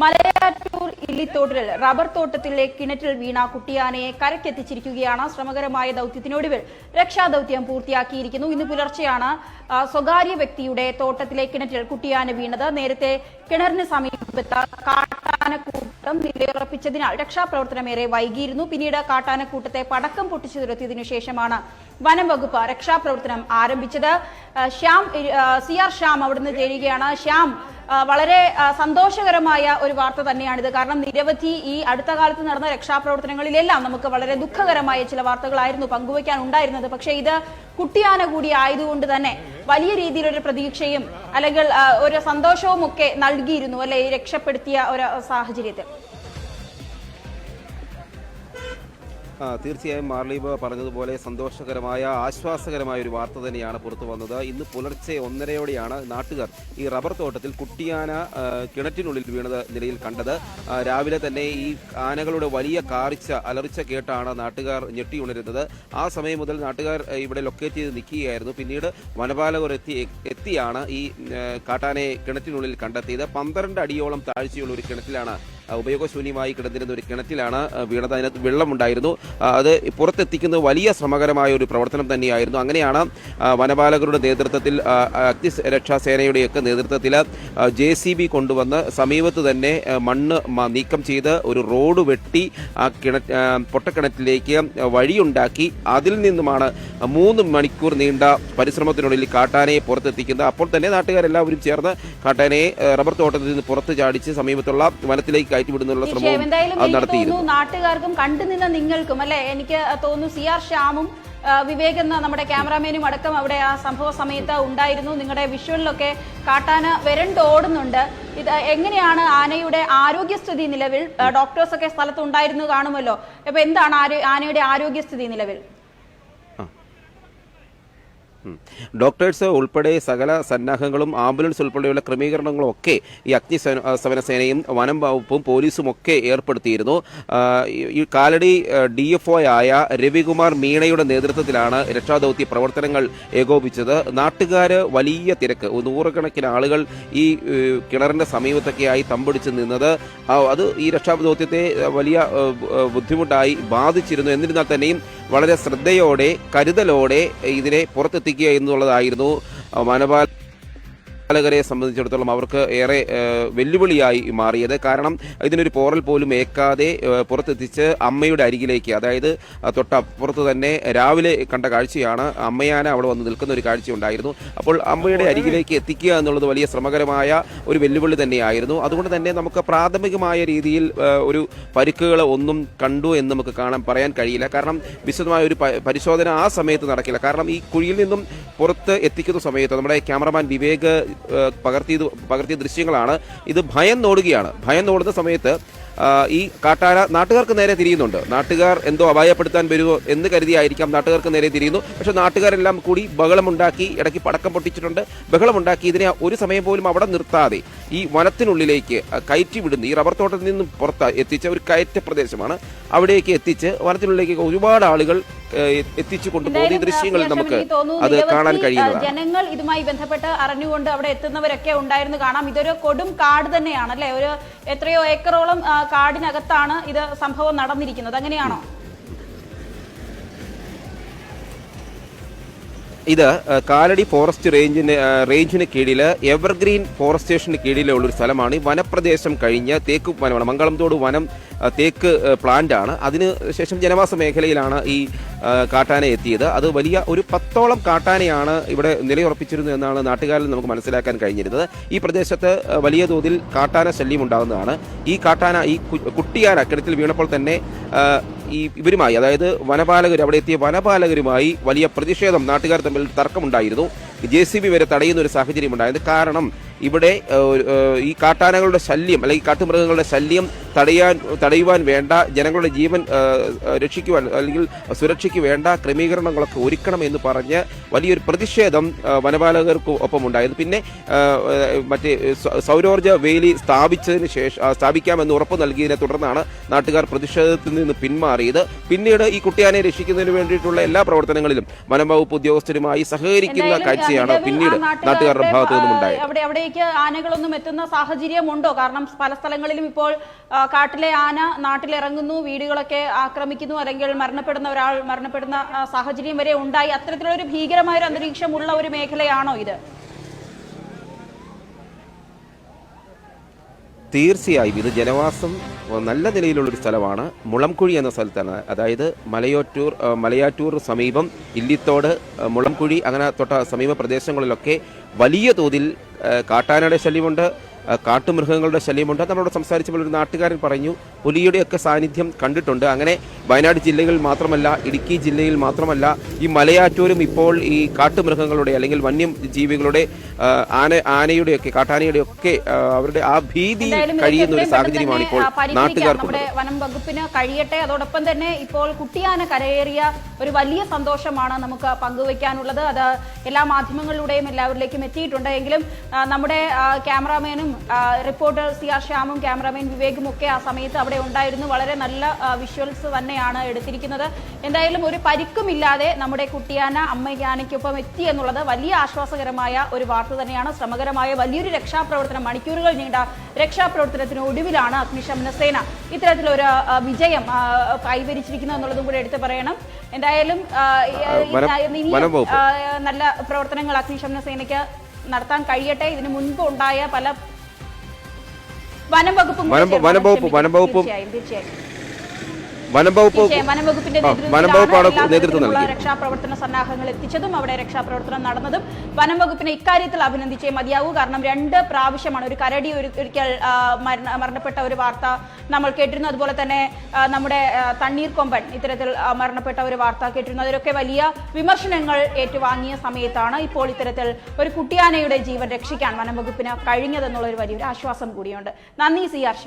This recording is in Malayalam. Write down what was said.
മലയാറ്റൂർ ഇല്ലിത്തോട്ടിൽ റബ്ബർ തോട്ടത്തിലെ കിണറ്റിൽ വീണ കുട്ടിയാനയെ കരക്കെത്തിച്ചിരിക്കുകയാണ് ശ്രമകരമായ ദൗത്യത്തിനൊടുവിൽ രക്ഷാദൗത്യം പൂർത്തിയാക്കിയിരിക്കുന്നു. ഇന്ന് പുലർച്ചെയാണ് സ്വകാര്യ വ്യക്തിയുടെ തോട്ടത്തിലെ കിണറ്റിൽ കുട്ടിയാന വീണത്. നേരത്തെ കിണറിന് സമീപത്ത് കാട്ടാനക്കൂട്ടം നിലയുറപ്പിച്ചതിനാൽ രക്ഷാപ്രവർത്തനമേറെ വൈകിയിരുന്നു. പിന്നീട് കാട്ടാനക്കൂട്ടത്തെ പടക്കം പൊട്ടിച്ചു തുരത്തിയതിനു ശേഷമാണ് വനം വകുപ്പ് രക്ഷാപ്രവർത്തനം ആരംഭിച്ചത്. ശ്യാം സി ആർ ശ്യാം അവിടുന്ന് ചേരുകയാണ്. ശ്യാം വളരെ സന്തോഷകരമായ ഒരു വാർത്ത തന്നെയാണിത്. കാരണം നിരവധി ഈ അടുത്ത കാലത്ത് നടന്ന രക്ഷാപ്രവർത്തനങ്ങളിലെല്ലാം നമുക്ക് വളരെ ദുഃഖകരമായ ചില വാർത്തകളായിരുന്നു പങ്കുവയ്ക്കാൻ ഉണ്ടായിരുന്നത്. പക്ഷേ ഇത് കുട്ടിയാന കൂടി ആയതുകൊണ്ട് തന്നെ വലിയ രീതിയിലൊരു പ്രതീക്ഷയും അല്ലെങ്കിൽ ഒരു സന്തോഷവും ഒക്കെ നൽകിയിരുന്നു അല്ലെ രക്ഷപ്പെടുത്തിയ ഒരു സാഹചര്യത്തിൽ? തീർച്ചയായും മാർലീബ് പറഞ്ഞതുപോലെ സന്തോഷകരമായ ആശ്വാസകരമായ ഒരു വാർത്ത തന്നെയാണ് പുറത്തു വന്നത്. ഇന്ന് പുലർച്ചെ ഒന്നരയോടെയാണ് നാട്ടുകാർ ഈ റബ്ബർ തോട്ടത്തിൽ കുട്ടിയാന കിണറ്റിനുള്ളിൽ വീണത് നിലയിൽ കണ്ടത്. രാവിലെ തന്നെ ഈ ആനകളുടെ വലിയ കാറിച്ച അലറിച്ച കേട്ടാണ് നാട്ടുകാർ ഞെട്ടി ഉണരുന്നത്. ആ സമയം മുതൽ നാട്ടുകാർ ഇവിടെ ലൊക്കേറ്റ് ചെയ്ത് നിൽക്കുകയായിരുന്നു. പിന്നീട് വനപാലകർ എത്തി എത്തിയാണ് ഈ കാട്ടാനയെ കിണറ്റിനുള്ളിൽ കണ്ടെത്തിയത്. പന്ത്രണ്ട് അടിയോളം താഴ്ചയുള്ള ഒരു കിണറ്റിലാണ് ഉപയോഗശൂന്യമായി കിടന്നിരുന്ന ഒരു കിണറ്റിലാണ് വീണത്. അതിനകത്ത് വെള്ളമുണ്ടായിരുന്നു. അത് പുറത്തെത്തിക്കുന്നത് വലിയ ശ്രമകരമായ ഒരു പ്രവർത്തനം തന്നെയായിരുന്നു. അങ്ങനെയാണ് വനപാലകരുടെ നേതൃത്വത്തിൽ അഗ്നിരക്ഷാസേനയുടെയൊക്കെ നേതൃത്വത്തിൽ ജെ സി ബി കൊണ്ടുവന്ന് സമീപത്ത് തന്നെ മണ്ണ് നീക്കം ചെയ്ത് ഒരു റോഡ് വെട്ടി ആ കിണ പൊട്ടക്കിണറ്റിലേക്ക് വഴിയുണ്ടാക്കി അതിൽ നിന്നുമാണ് മൂന്ന് മണിക്കൂർ നീണ്ട പരിശ്രമത്തിനുള്ളിൽ കാട്ടാനയെ പുറത്തെത്തിക്കുന്നത്. അപ്പോൾ തന്നെ നാട്ടുകാരെല്ലാവരും ചേർന്ന് കാട്ടാനയെ റബ്ബർ തോട്ടത്തിൽ നിന്ന് പുറത്ത് ചാടിച്ച് സമീപത്തുള്ള വനത്തിലേക്ക് കയറ്റിവിടുന്നുള്ള ശ്രമം നടത്തിയിരുന്നു. നാട്ടുകാർക്കും കണ്ടുനിന്ന നിങ്ങൾക്കും അല്ലെ? എനിക്ക് തോന്നുന്നു സി ആർ ശ്യാമും വിവേക് എന്ന നമ്മുടെ ക്യാമറാമാനും അടക്കം അവിടെ ആ സംഭവ സമയത്ത് ഉണ്ടായിരുന്നു. നിങ്ങളുടെ വിഷ്വലിലൊക്കെ കാട്ടാന വരണ്ടോടുന്നുണ്ട് ഇത് എങ്ങനെയാണ് ആനയുടെ ആരോഗ്യസ്ഥിതി നിലവിൽ? ഡോക്ടേഴ്സൊക്കെ സ്ഥലത്ത് ഉണ്ടായിരുന്നു കാണുമല്ലോ. അപ്പൊ എന്താണ് ആനയുടെ ആരോഗ്യസ്ഥിതി നിലവിൽ. ഡോക്ടേഴ്സ് ഉൾപ്പെടെ സകല സന്നാഹങ്ങളും ആംബുലൻസ് ഉൾപ്പെടെയുള്ള ക്രമീകരണങ്ങളും ഒക്കെ ഈ അഗ്നി സേന- സേനയും വനം വകുപ്പും പോലീസും ഒക്കെ ഏർപ്പെടുത്തിയിരുന്നു. ഈ- കാലടി ഡി എഫ് ഒ ആയ രവികുമാർ മീണയുടെ നേതൃത്വത്തിലാണ് രക്ഷാദൗത്യ പ്രവർത്തനങ്ങൾ ഏകോപിച്ചത് നാട്ടുകാർ വലിയ തിരക്ക്. നൂറുകണക്കിന് ആളുകൾ ഈ കിണറിന്റെ സമീപത്തൊക്കെയായി തമ്പടിച്ച് നിന്നത്. അത് ഈ രക്ഷാദൗത്യത്തെ വലിയ ബുദ്ധിമുട്ടായി ബാധിച്ചിരുന്നു. എന്നിരുന്നാൽ തന്നെയും വളരെ ശ്രദ്ധയോടെ കരുതലോടെ ഇതിനെ പുറത്തെത്തിക്കുക എന്നുള്ളതായിരുന്നു ആ, വനപാലകരെ സംബന്ധിച്ചിടത്തോളം അവർക്ക് ഏറെ വെല്ലുവിളിയായി മാറിയത്. കാരണം ഇതിനൊരു പോറൽ പോലും ഏക്കാതെ പുറത്തെത്തിച്ച് അമ്മയുടെ അരികിലേക്ക് അതായത് തൊട്ടപ്പുറത്ത് തന്നെ രാവിലെ കണ്ട കാഴ്ചയാണ് അമ്മയാന അവിടെ വന്ന് നിൽക്കുന്ന ഒരു കാഴ്ച ഉണ്ടായിരുന്നു. അപ്പോൾ അമ്മയുടെ അരികിലേക്ക് എത്തിക്കുക എന്നുള്ളത് വലിയ ശ്രമകരമായ ഒരു വെല്ലുവിളി തന്നെയായിരുന്നു. അതുകൊണ്ട് തന്നെ നമുക്ക് പ്രാഥമികമായ രീതിയിൽ ഒരു പരിക്കുകൾ ഒന്നും കണ്ടു എന്ന് നമുക്ക് കാണാൻ പറയാൻ കഴിയില്ല. കാരണം വിശദമായ ഒരു പരിശോധന ആ സമയത്ത് നടക്കില്ല. കാരണം ഈ കുഴിയിൽ നിന്നും പുറത്ത് എത്തിക്കുന്ന സമയത്ത് നമ്മുടെ ക്യാമറമാൻ വിവേക് പകർത്തിയത് പകർത്തിയ ദൃശ്യങ്ങളാണ്. ഇത് ഭയം നോടുകയാണ്. ഭയം നോടുന്ന സമയത്ത് ഈ കാട്ടാന നാട്ടുകാർക്ക് നേരെ തിരിയുന്നുണ്ട്. നാട്ടുകാർ എന്തോ അപായപ്പെടുത്താൻ വരുമോ എന്ന് കരുതിയായിരിക്കാം. നാട്ടുകാർക്ക് നേരെ തിരിയുന്നു. പക്ഷേ നാട്ടുകാരെല്ലാം കൂടി ബഹളമുണ്ടാക്കി ഇടയ്ക്ക് പടക്കം പൊട്ടിച്ചിട്ടുണ്ട്. ബഹളമുണ്ടാക്കി ഇതിനെ ഒരു സമയം പോലും അവിടെ നിർത്താതെ. ഈ വനത്തിനുള്ളിലേക്ക് ആ, കയറ്റി വിടുന്ന ഈ റബ്ബർ തോട്ടത്തിൽ നിന്നും പുറത്ത് എത്തിച്ച ഒരു കയറ്റ പ്രദേശമാണ്. അവിടേക്ക് എത്തിച്ച് വനത്തിനുള്ളിലേക്ക് ഒരുപാട് ആളുകൾ എത്തിച്ചു കൊണ്ടുപോകുന്ന അത്യാവശ്യം നമുക്ക് അത് കാണാൻ കഴിയുന്നത് കഴിയുന്നതാണ്. ജനങ്ങൾ ഇതുമായി ബന്ധപ്പെട്ട് അറിഞ്ഞുകൊണ്ട് അവിടെ എത്തുന്നവരൊക്കെ ഉണ്ടായിരുന്നു. കാണാം. ഇതൊരു കൊടും കാട് തന്നെയാണ് അല്ലെ? ഒരു എത്രയോ ഏക്കറോളം കാടിനകത്താണ് ഇത് സംഭവം നടന്നിരിക്കുന്നത്. അങ്ങനെയാണോ? ഇത് കാലടി ഫോറസ്റ്റ് റേഞ്ചിന് റേഞ്ചിന് കീഴിൽ എവർഗ്രീൻ ഫോറസ്റ്റ് സ്റ്റേഷന് കീഴിലുള്ളൊരു സ്ഥലമാണ്. വനപ്രദേശം കഴിഞ്ഞ് തേക്ക് വനമാണ് മംഗളംതോട് വനം തേക്ക് പ്ലാന്റാണ്. അതിന് ശേഷം ജനവാസ മേഖലയിലാണ് ഈ കാട്ടാന എത്തിയത്. അത് വലിയ ഒരു പത്തോളം കാട്ടാനയാണ് ഇവിടെ നിലയുറപ്പിച്ചിരുന്നു എന്നാണ് നാട്ടുകാരിൽ നമുക്ക് മനസ്സിലാക്കാൻ കഴിഞ്ഞിരുന്നത്. ഈ പ്രദേശത്ത് വലിയ തോതിൽ കാട്ടാന ശല്യം ഉണ്ടാകുന്നതാണ് ഈ കാട്ടാന ഈ കുട്ടിയാന കിണറ്റിൽ വീണപ്പോൾ തന്നെ ഈ ഇവരുമായി അതായത് വനപാലകർ അവിടെ എത്തിയ വനപാലകരുമായി വലിയ പ്രതിഷേധം നാട്ടുകാർ തമ്മിൽ തർക്കമുണ്ടായിരുന്നു. ജെ സി ബി വരെ തടയുന്ന ഒരു സാഹചര്യം ഉണ്ടായത് കാരണം ഇവിടെ ഈ കാട്ടാനകളുടെ ശല്യം അല്ലെങ്കിൽ കാട്ടുമൃഗങ്ങളുടെ ശല്യം തടയാൻ തടയുവാൻ വേണ്ട ജനങ്ങളുടെ ജീവൻ രക്ഷിക്കുവാൻ അല്ലെങ്കിൽ സുരക്ഷയ്ക്ക് വേണ്ട ക്രമീകരണങ്ങളൊക്കെ ഒരുക്കണം എന്ന് പറഞ്ഞ് വലിയൊരു പ്രതിഷേധം വനപാലകർക്ക് ഒപ്പം ഉണ്ടായിരുന്നു പിന്നെ മറ്റേ സൗരോർജ സൗരോർജ വേലി സ്ഥാപിച്ചതിന് ശേഷം സ്ഥാപിക്കാമെന്ന് ഉറപ്പ് നൽകിയതിനെ തുടർന്നാണ് നാട്ടുകാർ പ്രതിഷേധത്തിൽ നിന്ന് പിന്മാറിയത്. പിന്നീട് ഈ കുട്ടിയാനെ രക്ഷിക്കുന്നതിന് വേണ്ടിയിട്ടുള്ള എല്ലാ പ്രവർത്തനങ്ങളിലും വനംവകുപ്പ് ഉദ്യോഗസ്ഥരുമായി സഹകരിക്കുന്ന കാഴ്ചയാണ് പിന്നീട് നാട്ടുകാരുടെ, ഭാഗത്തു നിന്നും ഉണ്ടായത് അവിടെ അവിടേക്ക് ആനകളൊന്നും എത്തുന്ന സാഹചര്യമുണ്ടോ? കാരണം പല സ്ഥലങ്ങളിലും ഇപ്പോൾ കാട്ടിലെ ആന നാട്ടിലിറങ്ങുന്നു വീടുകളൊക്കെ ആക്രമിക്കുന്നു അല്ലെങ്കിൽ മരണപ്പെടുന്ന ഒരാൾ മരണപ്പെടുന്ന സാഹചര്യം വരെ ഉണ്ടായി. അത്തരത്തിലുള്ള ഒരു ഭീകരമായ ഒരു അന്തരീക്ഷമുള്ള ഒരു മേഖലയാണോ ഇത്? തീർച്ചയായും ഇത് ജനവാസം നല്ല നിലയിലുള്ളൊരു സ്ഥലമാണ്. മുളംകുഴി എന്ന സ്ഥലത്താണ്. അതായത് മലയോറ്റൂർ മലയാറ്റൂർ സമീപം ഇല്ലിത്തോട് മുളംകുഴി അങ്ങനെ തൊട്ട സമീപ പ്രദേശങ്ങളിലൊക്കെ വലിയ തോതിൽ കാട്ടാനയുടെ ശല്യമുണ്ട്. കാട്ടുമൃഗങ്ങളുടെ ശല്യമുണ്ട്. നമ്മളോട് സംസാരിച്ചപ്പോൾ ഒരു നാട്ടുകാരൻ പറഞ്ഞു പുലിയുടെയൊക്കെ സാന്നിധ്യം കണ്ടിട്ടുണ്ട്. അങ്ങനെ വയനാട് ജില്ലയിൽ മാത്രമല്ല ഇടുക്കി ജില്ലയിൽ മാത്രമല്ല ഈ മലയാറ്റൂരും ഇപ്പോൾ ഈ കാട്ടുമൃഗങ്ങളുടെ അല്ലെങ്കിൽ വന്യജീവികളുടെ ആന ആനയുടെയൊക്കെ കാട്ടാനയുടെയൊക്കെ ഒക്കെ അവരുടെ ആ ഭീതി കഴിയുന്ന ഒരു സാഹചര്യമാണ് ഇപ്പോൾ നാട്ടുകാർക്ക് നാട്ടുകാർക്കുള്ളത് വനം വകുപ്പിന് കഴിയട്ടെ. അതോടൊപ്പം തന്നെ ഇപ്പോൾ കുട്ടിയാന കരയേറിയ ഒരു വലിയ സന്തോഷമാണ് നമുക്ക് പങ്കുവയ്ക്കാനുള്ളത്. അത് എല്ലാ മാധ്യമങ്ങളിലൂടെയും എല്ലാവരിലേക്കും എത്തിയിട്ടുണ്ട്. എങ്കിലും നമ്മുടെ ക്യാമറാമാനും റിപ്പോർട്ടർ സി ആർ ശ്യാമും ക്യാമറാമാൻ വിവേകും ഒക്കെ ആ സമയത്ത് അവിടെ ഉണ്ടായിരുന്നു. വളരെ നല്ല വിഷ്വൽസ് തന്നെയാണ് എടുത്തിരിക്കുന്നത്. എന്തായാലും ഒരു പരിക്കുമില്ലാതെ നമ്മുടെ കുട്ടിയാന അമ്മയാനയ്ക്കൊപ്പം എത്തി എന്നുള്ളത് വലിയ ആശ്വാസകരമായ ഒരു വാർത്ത തന്നെയാണ്. ശ്രമകരമായ വലിയൊരു രക്ഷാപ്രവർത്തനം മണിക്കൂറുകൾ നീണ്ട രക്ഷാപ്രവർത്തനത്തിന് ഒടുവിലാണ് അഗ്നിശമന സേന ഇത്തരത്തിലൊരു വിജയം കൈവരിച്ചിരിക്കുന്നത് കൈവരിച്ചിരിക്കുന്നു എന്നുള്ളതും കൂടെ എടുത്തു പറയണം. എന്തായാലും നല്ല പ്രവർത്തനങ്ങൾ അഗ്നിശമന സേനയ്ക്ക് നടത്താൻ കഴിയട്ടെ. ഇതിനു മുൻപ് ഉണ്ടായ പല വനം വകുപ്പും വനം- വകുപ്പും വനം വകുപ്പ്- നേതൃത്വം രക്ഷാപ്രവർത്തന സന്നാഹങ്ങൾ എത്തിച്ചതും അവിടെ രക്ഷാപ്രവർത്തനം നടന്നതും വനംവകുപ്പിനെ ഇക്കാര്യത്തിൽ അഭിനന്ദിച്ചേ മതിയാവൂ കാരണം രണ്ട് പ്രാവശ്യമാണ് ഒരു കരടി ഒരു ഒരിക്കൽ മരണപ്പെട്ട ഒരു വാർത്ത നമ്മൾ കേട്ടിരുന്നു. അതുപോലെ തന്നെ നമ്മുടെ തണ്ണീർ തണ്ണീർക്കൊമ്പൻ ഇത്തരത്തിൽ മരണപ്പെട്ട ഒരു വാർത്ത കേട്ടിരുന്നു. അതിലൊക്കെ വലിയ വിമർശനങ്ങൾ ഏറ്റുവാങ്ങിയ സമയത്താണ് ഇപ്പോൾ ഇത്തരത്തിൽ ഒരു കുട്ടിയാനയുടെ ജീവൻ രക്ഷിക്കാൻ വനംവകുപ്പിന് കഴിഞ്ഞതെന്നുള്ള ഒരു വലിയൊരു ആശ്വാസം കൂടിയുണ്ട്. നന്ദി സി ആർ